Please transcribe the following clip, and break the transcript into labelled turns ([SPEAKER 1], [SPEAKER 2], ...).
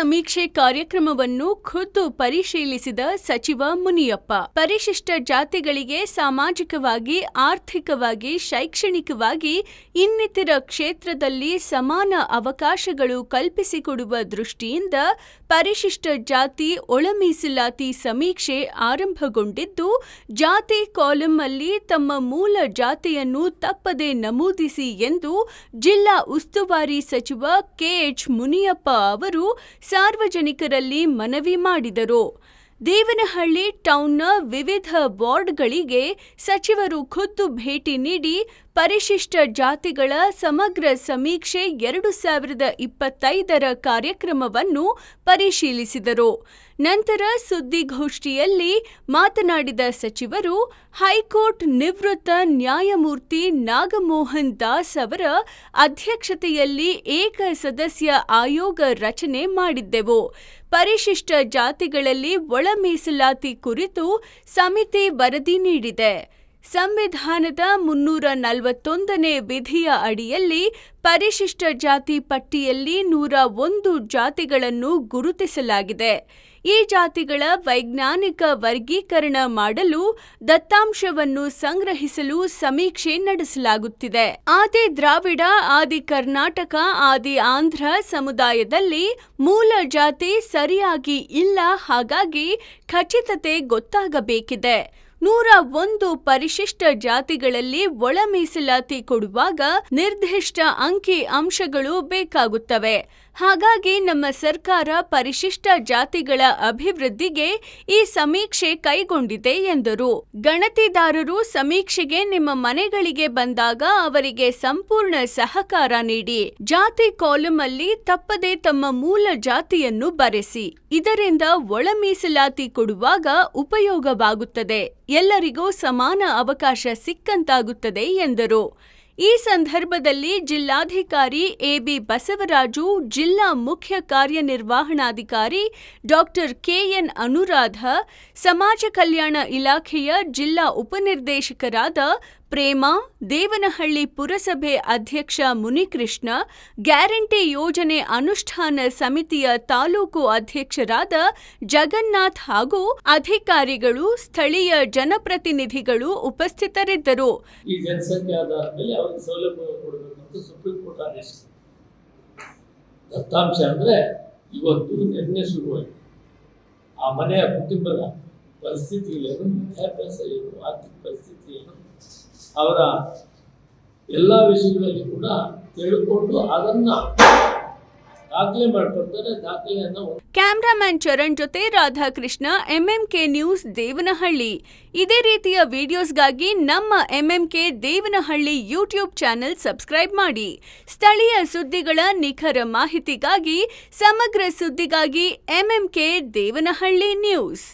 [SPEAKER 1] ಸಮೀಕ್ಷೆ ಕಾರ್ಯಕ್ರಮವನ್ನು ಖುದ್ದು ಪರಿಶೀಲಿಸಿದ ಸಚಿವ ಮುನಿಯಪ್ಪ. ಪರಿಶಿಷ್ಟ ಜಾತಿಗಳಿಗೆ ಸಾಮಾಜಿಕವಾಗಿ, ಆರ್ಥಿಕವಾಗಿ, ಶೈಕ್ಷಣಿಕವಾಗಿ ಇನ್ನಿತರ ಕ್ಷೇತ್ರದಲ್ಲಿ ಸಮಾನ ಅವಕಾಶಗಳು ಕಲ್ಪಿಸಿಕೊಡುವ ದೃಷ್ಟಿಯಿಂದ ಪರಿಶಿಷ್ಟ ಜಾತಿ ಒಳಮೀಸಲಾತಿ ಸಮೀಕ್ಷೆ ಆರಂಭಗೊಂಡಿದ್ದು, ಜಾತಿ ಕಾಲಂ ಅಲ್ಲಿ ತಮ್ಮ ಮೂಲ ಜಾತಿಯನ್ನು ತಪ್ಪದೆ ನಮೂದಿಸಿ ಎಂದು ಜಿಲ್ಲಾ ಉಸ್ತುವಾರಿ ಸಚಿವ ಕೆಎಚ್ ಮುನಿಯಪ್ಪ ಅವರು ಸಾರ್ವಜನಿಕರಲ್ಲಿ ಮನವಿ ಮಾಡಿದರು. ದೇವನಹಳ್ಳಿ ಟೌನ್ನ ವಿವಿಧ ವಾರ್ಡ್ಗಳಿಗೆ ಸಚಿವರು ಖುದ್ದು ಭೇಟಿ ನೀಡಿ ಪರಿಶಿಷ್ಟ ಜಾತಿಗಳ ಸಮಗ್ರ ಸಮೀಕ್ಷೆ ಎರಡು ಸಾವಿರದ ಇಪ್ಪತ್ತೈದರ ಕಾರ್ಯಕ್ರಮವನ್ನು ಪರಿಶೀಲಿಸಿದರು. ನಂತರ ಸುದ್ದಿಗೋಷ್ಠಿಯಲ್ಲಿ ಮಾತನಾಡಿದ ಸಚಿವರು, ಹೈಕೋರ್ಟ್ ನಿವೃತ್ತ ನ್ಯಾಯಮೂರ್ತಿ ನಾಗಮೋಹನ್ ದಾಸ್ ಅವರ ಅಧ್ಯಕ್ಷತೆಯಲ್ಲಿ ಏಕ ಸದಸ್ಯ ಆಯೋಗ ರಚನೆ ಮಾಡಿದ್ದೆವು. ಪರಿಶಿಷ್ಟ ಜಾತಿಗಳಲ್ಲಿ ಒಳ ಕುರಿತು ಸಮಿತಿ ವರದಿ ನೀಡಿದೆ. ಸಂವಿಧಾನದ ಮುನ್ನೂರ ನಲವತ್ತೊಂದನೇ ವಿಧಿಯ ಅಡಿಯಲ್ಲಿ ಪರಿಶಿಷ್ಟ ಜಾತಿ ಪಟ್ಟಿಯಲ್ಲಿ ನೂರ ಒಂದು ಜಾತಿಗಳನ್ನು ಗುರುತಿಸಲಾಗಿದೆ. ಈ ಜಾತಿಗಳ ವೈಜ್ಞಾನಿಕ ವರ್ಗೀಕರಣ ಮಾಡಲು ದತ್ತಾಂಶವನ್ನು ಸಂಗ್ರಹಿಸಲು ಸಮೀಕ್ಷೆ ನಡೆಸಲಾಗುತ್ತಿದೆ. ಆದಿ ದ್ರಾವಿಡ, ಆದಿ ಕರ್ನಾಟಕ, ಆದಿ ಆಂಧ್ರ ಸಮುದಾಯದಲ್ಲಿ ಮೂಲ ಜಾತಿ ಸರಿಯಾಗಿ ಇಲ್ಲ, ಹಾಗಾಗಿ ಖಚಿತತೆ ಗೊತ್ತಾಗಬೇಕಿದೆ. ನೂರ ಒಂದು ಪರಿಶಿಷ್ಟ ಜಾತಿಗಳಲ್ಲಿ ಒಳ ಮೀಸಲಾತಿ ಕೊಡುವಾಗ ನಿರ್ದಿಷ್ಟ ಅಂಕಿ ಅಂಶಗಳು ಬೇಕಾಗುತ್ತವೆ. ಹಾಗಾಗಿ ನಮ್ಮ ಸರ್ಕಾರ ಪರಿಶಿಷ್ಟ ಜಾತಿಗಳ ಅಭಿವೃದ್ಧಿಗೆ ಈ ಸಮೀಕ್ಷೆ ಕೈಗೊಂಡಿದೆ ಎಂದರು. ಗಣತಿದಾರರು ಸಮೀಕ್ಷೆಗೆ ನಿಮ್ಮ ಮನೆಗಳಿಗೆ ಬಂದಾಗ ಅವರಿಗೆ ಸಂಪೂರ್ಣ ಸಹಕಾರ ನೀಡಿ. ಜಾತಿ ಕಾಲಂ ಅಲ್ಲಿ ತಪ್ಪದೆ ತಮ್ಮ ಮೂಲ ಜಾತಿಯನ್ನು ಬರೆಸಿ. ಇದರಿಂದ ಒಳ ಮೀಸಲಾತಿ ಕೊಡುವಾಗ ಉಪಯೋಗವಾಗುತ್ತದೆ. ಎಲ್ಲರಿಗೂ ಸಮಾನ ಅವಕಾಶ ಸಿಕ್ಕಂತಾಗುತ್ತದೆ ಎಂದರು. ಈ ಸಂದರ್ಭದಲ್ಲಿ ಜಿಲ್ಲಾಧಿಕಾರಿ ಎಬಿ ಬಸವರಾಜು, ಜಿಲ್ಲಾ ಮುಖ್ಯ ಕಾರ್ಯನಿರ್ವಹಣಾಧಿಕಾರಿ ಡಾಕ್ಟರ್ ಕೆಎನ್ ಅನುರಾಧ, ಸಮಾಜ ಕಲ್ಯಾಣ ಇಲಾಖೆಯ ಜಿಲ್ಲಾ ಉಪನಿರ್ದೇಶಕರಾದ ಪ್ರೇಮಾ, ದೇವನಹಳ್ಳಿ ಪುರಸಭೆ ಅಧ್ಯಕ್ಷ ಮುನಿಕೃಷ್ಣ, ಗ್ಯಾರಂಟಿ ಯೋಜನೆ ಅನುಷ್ಠಾನ ಸಮಿತಿಯ ತಾಲೂಕು ಅಧ್ಯಕ್ಷರಾದ ಜಗನ್ನಾಥ್ ಹಾಗೂ ಅಧಿಕಾರಿಗಳು, ಸ್ಥಳೀಯ ಜನಪ್ರತಿನಿಧಿಗಳು ಉಪಸ್ಥಿತರಿದ್ದರು.
[SPEAKER 2] ಈ ಸುಪ್ರೀಂ ಕೋರ್ಟ್ ಆದೇಶ. ದತ್ತಾಂಶ ಅಂದರೆ ಇವತ್ತು ನಿನ್ನೆ ಶುರುವಾಗಿದೆ. ಆ ಮನೆಯ ಕುಟುಂಬದ ಪರಿಸ್ಥಿತಿ ಏನು ವಿದ್ಯಾಭ್ಯಾಸ ಏನು, ಆರ್ಥಿಕ ಪರಿಸ್ಥಿತಿ ಏನು ಅವರ ಎಲ್ಲ ವಿಷಯಗಳಲ್ಲಿ ಕೂಡ ತಿಳ್ಕೊಂಡು ಅದನ್ನು ದಾಖಲೆ ಮಾಡ್ಕೊಡ್ತಾರೆ. ದಾಖಲೆಯನ್ನು
[SPEAKER 1] ಕ್ಯಾಮ್ರಾಮನ್ ಚರಣ್ ಜೊತೆ ರಾಧಾಕೃಷ್ಣ ಎಂಎಂಕೆ ನ್ಯೂಸ್ ದೇವನಹಳ್ಳಿ. ಇದೇ ರೀತಿಯ ವಿಡಿಯೋಸ್ಗಾಗಿ ನಮ್ಮ MMK Devanahalli YouTube channel subscribe ಮಾಡಿ. ಸ್ಥಳೀಯ ಸುದ್ದಿಗಳ ನಿಖರ ಮಾಹಿತಿಗಾಗಿ, ಸಮಗ್ರ ಸುದ್ದಿಗಾಗಿ ಎಂಎಂಕೆ ದೇವನಹಳ್ಳಿ ನ್ಯೂಸ್